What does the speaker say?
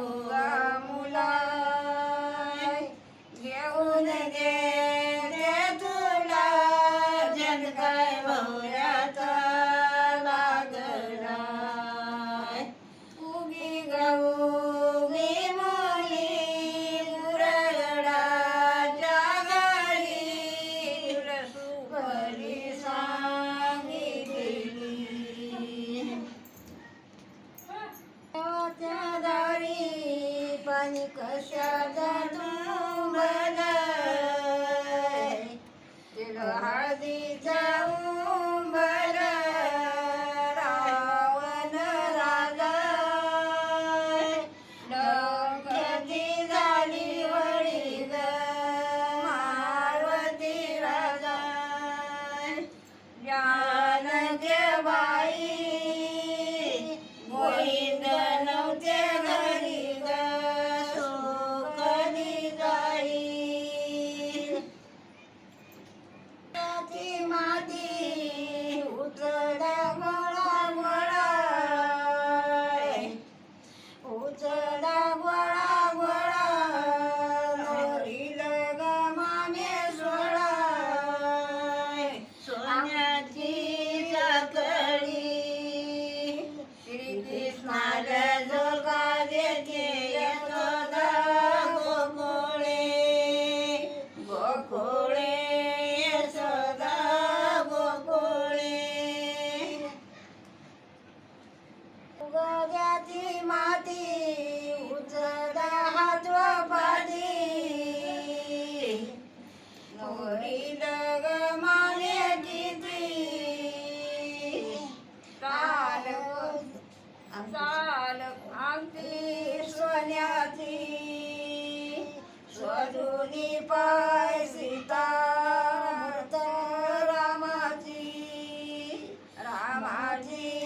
उगा मुला घेऊन दे पाणी कशाचा तुंबलाय तिला हळदीचा स्वजुनी पाय सीता रामाची रामाची